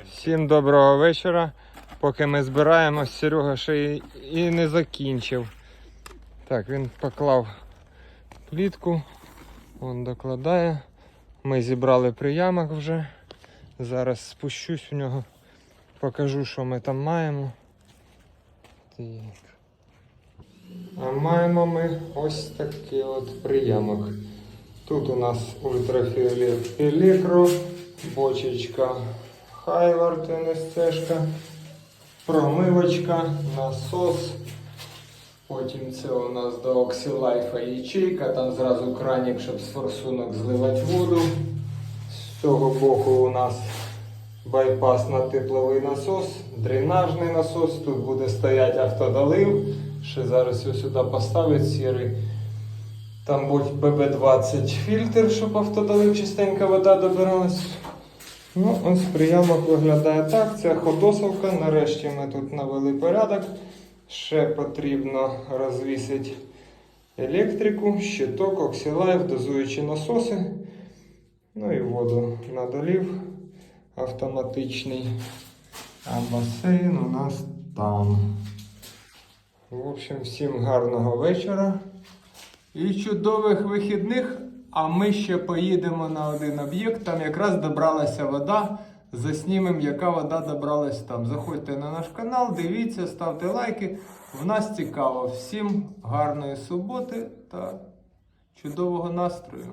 Всім доброго вечора. Поки ми збираємось, Серега ще й і не закінчив. Так, він поклав плітку, він докладає. Ми зібрали приямок вже. Зараз спущусь у нього, покажу, що ми там маємо. Так. А маємо ми ось такий от приямок. Тут у нас ультрафіолет Електро, бочечка Хайвард НСЦшка, промивочка, насос. Потім це у нас до Oxylife ячейка, там зразу кранік, щоб з форсунок зливати воду. З цього боку у нас байпас на тепловий насос, дренажний насос. Тут буде стояти автодолив. Ще зараз його сюди поставить сірий. Там буде ББ-20 фільтр, щоб автодолив чистенька вода добиралась. Ну, ось приямок виглядає так. Це ходосовка. Нарешті ми тут навели порядок. Ще потрібно розвісити електрику, щиток, оксилайф, дозуючі насоси. Ну і воду на долів автоматичний. А басейн у нас там. В общем, всім гарного вечора і чудових вихідних. А ми ще поїдемо на один об'єкт. Там якраз добралася вода. Заснімемо, яка вода добралась там. Заходьте на наш канал, дивіться, ставте лайки. В нас цікаво. Всім гарної суботи та чудового настрою.